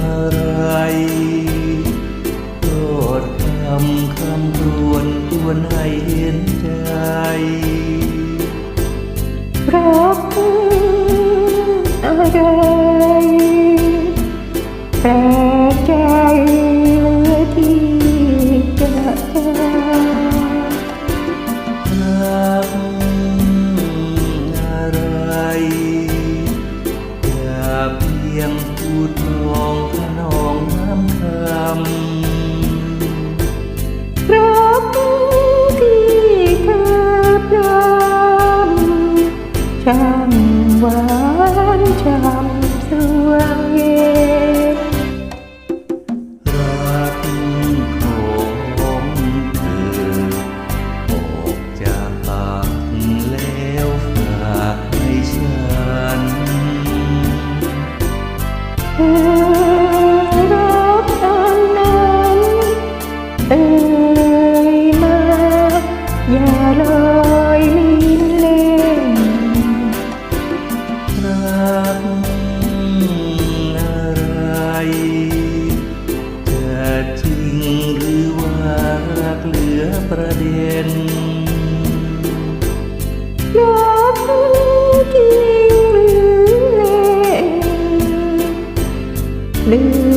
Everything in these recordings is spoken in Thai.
ไรโปรดคำคำรวนตวนให้เห็นใจรักอะไร ยงพูดมองขนองน้ำคำรักที่เธอพรำช่างหวา เอ่ยมา อย่าลอยลิ้นเล่นรักอะไรจะจริงหรือว่ารักเหลือประเด็นรักจริงหรือเล่นเลือ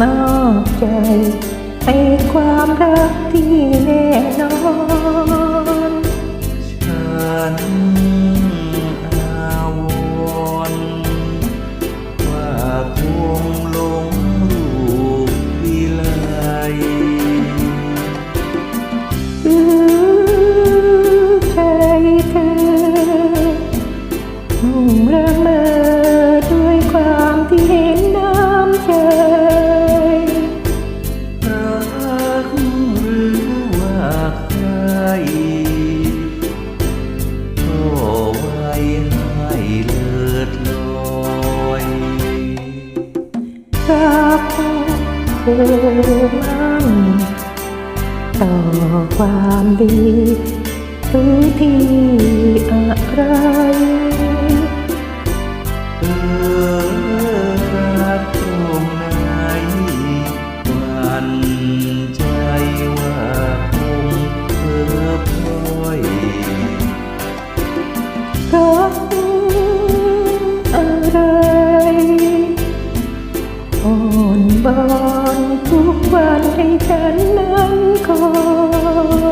มอบใจให้ความรักที่แน่นอน ฉันอาวรณ์ว่าคงลง ว่าใครก็ไว้ให้เลิศลอยรักเธอมั่นต่อความดีหรือที่อะไร ฉันนั้นก่อน